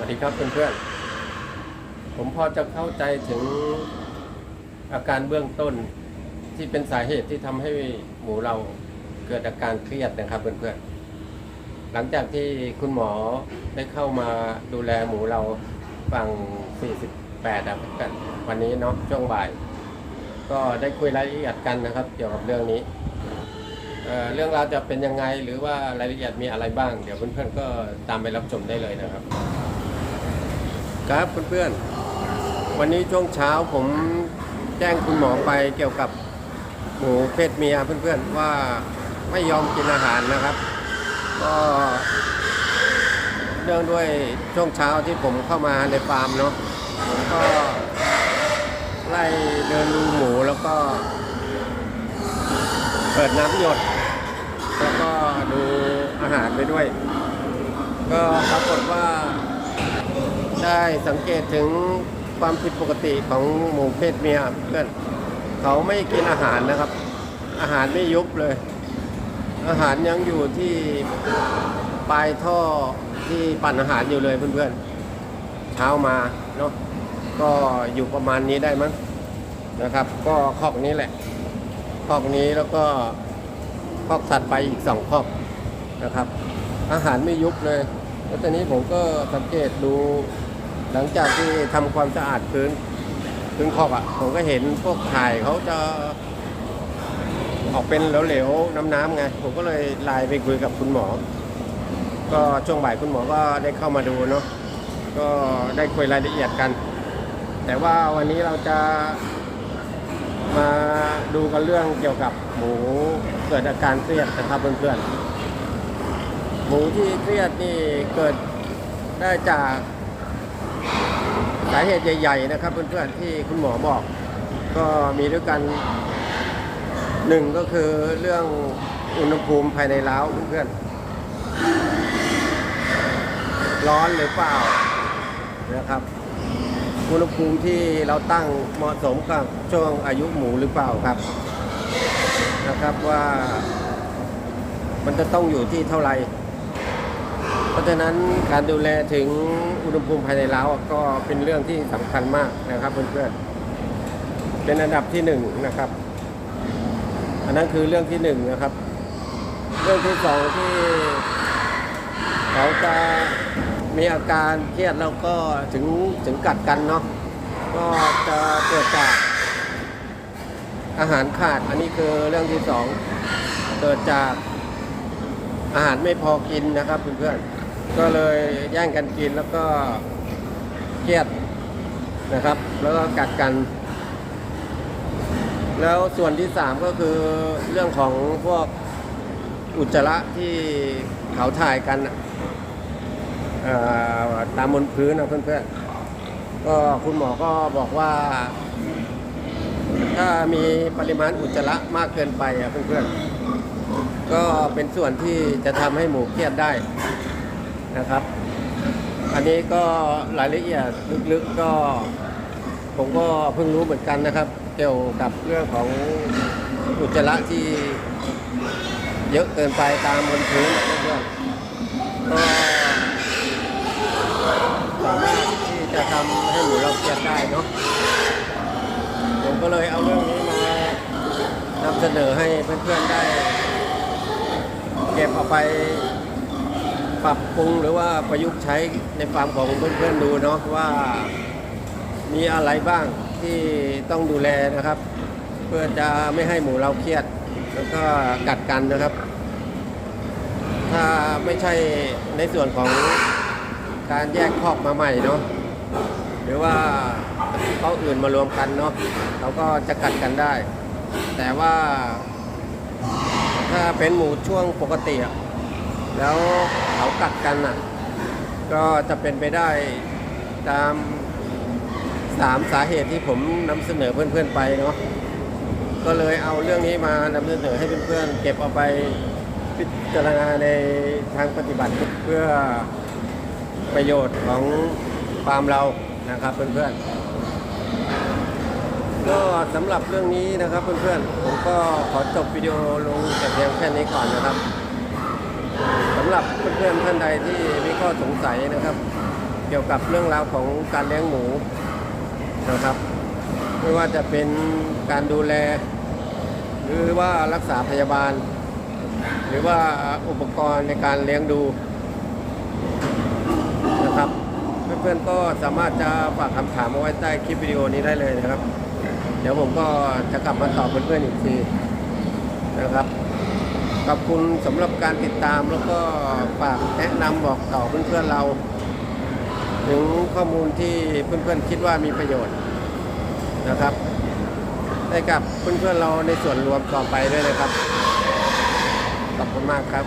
วัสดีครับเพื่อนๆ ผมพอจะเข้าใจถึงอาการเบื้องต้นที่เป็นสาเหตุที่ทำให้หมูเราเกิดอาการเครียดนะครับเพื่อนๆ หลังจากที่คุณหมอได้เข้ามาดูแลหมูเราฝั่ง 48อะเพื่อนวันนี้เนาะช่วงบ่าย ก็ได้คุยรายละเอียดกันนะครับ เกี่ยวกับเรื่องนี้เอ่อเรื่องราวจะเป็นยังไงหรือว่ารายละเอียดมีอะไรบ้าง เดี๋ยวเพื่อนๆก็ตามไปรับชมได้เลยนะครับ ครับเพื่อนๆ วันนี้ช่วงเช้าผมแจ้งคุณหมอไปเกี่ยวกับหมูเพศเมียเพื่อนๆว่าไม่ยอมกินอาหารนะครับ ก็เนื่องด้วยช่วงเช้าที่ผมเข้ามาในฟาร์มเนาะผมก็ไล่เดินดูหมูแล้วก็ เปิดน้ำหยด แล้วก็ดูอาหารไปด้วย ก็ปรากฏว่า ได้สังเกตถึงความผิดปกติของหมูเพศเมียเพื่อน เขาไม่กินอาหารนะครับ อาหารไม่ยุบเลย อาหารยังอยู่ที่ปลายท่อที่ปั่นอาหารอยู่เลยเพื่อนๆเช้ามาเนาะก็อยู่ประมาณนี้ได้มั้งนะครับ ก็คอกนี้แหละคอกนี้แล้วก็คอกถัดไปอีกสองคอกนะครับ อาหารไม่ยุบเลยแล้วตอนนี้ผมก็สังเกตดู หลังจากที่ทำความสะอาดพื้นพื้นคอกอะ่ะผมก็เห็นพวกถ่ายเขาจะออกเป็นเหลวๆน้ำๆไงผมก็เลยไลน์ไปคุยกับคุณหมอ ก็ช่วงบ่ายคุณหมอก็ได้เข้ามาดูเนาะก็ได้คุยรายละเอียดกัน แต่ว่าวันนี้เราจะมาดูกันเรื่องเกี่ยวกับหมูเกิดอาการเครียดนะครับเพื่อนๆหมูที่เครียดนี่เกิดได้จาก สาเหตุใหญ่ ๆ นะครับ เพื่อนๆที่คุณหมอบอก ก็มีด้วยกันหนึ่งก็คือเรื่องอุณหภูมิภายในเล้าวเพื่อนๆร้อนหรือเปล่านะครับอุณหภูมิที่เราตั้งเหมาะสมกับช่วงอายุหมูหรือเปล่าครับนะครับว่า มันจะต้องอยู่ที่เท่าไหร่ เพราะฉะนั้นการดูแลถึงอุณหภูมิภายในเล้าก็เป็นเรื่องที่สำคัญมากนะครับเพื่อนๆเป็นอันดับที่หนึ่งนะครับ อันนั้นคือเรื่องที่หนึ่งนะครับ เรื่องที่สองที่เขาจะมีอาการเครียดแล้วก็ถึงถึงกัดกันเนาะก็จะเกิดจากอาหารขาด อันนี้คือเรื่องที่สองเกิดจากอาหารไม่พอกินนะครับเพื่อนๆ ก็เลยแย่งกันกินแล้วก็เครียดนะครับ แล้วก็กัดกัน แล้วส่วนที่สามก็คือเรื่องของพวกอุจจาระที่เขาถ่ายกันตามบนพื้นนะเพื่อนๆ ก็คุณหมอก็บอกว่า ถ้ามีปริมาณอุจจาระมากเกินไปอะเพื่อนๆ ก็เป็นส่วนที่จะทำให้หมูเครียดได้ นะครับ อันนี้ก็รายละเอียดลึกๆก็ ผมก็เพิ่งรู้เหมือนกันนะครับ เกี่ยวกับเรื่องของอุจจาระที่เยอะเกินไปตามบนพื้นนะเพื่อนๆก็สามารถที่จะทำให้หมูเราเครียดได้เนาะผมก็เลยเอาเรื่องนี้มานำเสนอให้เพื่อนๆได้ เก็บเอาไป ปรับปรุงหรือว่าประยุกต์ใช้ในฟาร์มของเพื่อนๆดูเนาะว่ามีอะไรบ้างที่ต้องดูแลนะครับ เพื่อจะไม่ให้หมูเราเครียด แล้วก็กัดกันนะครับ ถ้าไม่ใช่ในส่วนของการแยกคอกมาใหม่เนาะหรือว่าเขาอื่นมารวมกันเนาะเขาก็จะกัดกันได้ แต่ว่าถ้าเป็นหมูช่วงปกติอะ แล้วเขากัดกันอะ ก็จะเป็นไปได้ตามสามสาเหตุที่ผมนำเสนอเพื่อนๆไปเนาะก็เลยเอาเรื่องนี้มานำเสนอให้เพื่อนๆเก็บเอาไปพิจารณาในทางปฏิบัติเพื่อประโยชน์ของฟาร์มเรานะครับเพื่อนๆก็สำหรับเรื่องนี้นะครับเพื่อนๆผมก็ขอจบวิดีโอลงแต่เพียงแค่นี้ก่อนนะครับ สำหรับเพื่อนๆท่านใดที่มีข้อสงสัยนะครับ เกี่ยวกับเรื่องราวของการเลี้ยงหมูนะครับ ไม่ว่าจะเป็นการดูแล หรือว่ารักษาพยาบาล หรือว่าอุปกรณ์ในการเลี้ยงดูนะครับ เพื่อนๆก็สามารถจะฝากคำถามเอาไว้ใต้คลิปวิดีโอนี้ได้เลยนะครับ เดี๋ยวผมก็จะกลับมาตอบเพื่อนๆอีกทีนะครับ ขอบคุณสำหรับการติดตามแล้วก็ฝากแนะนำบอกต่อเพื่อนๆเรา ถึงข้อมูลที่เพื่อนๆคิดว่ามีประโยชน์นะครับให้กับเพื่อนๆเราในส่วนรวมต่อไปด้วยนะครับ ขอบคุณมากครับ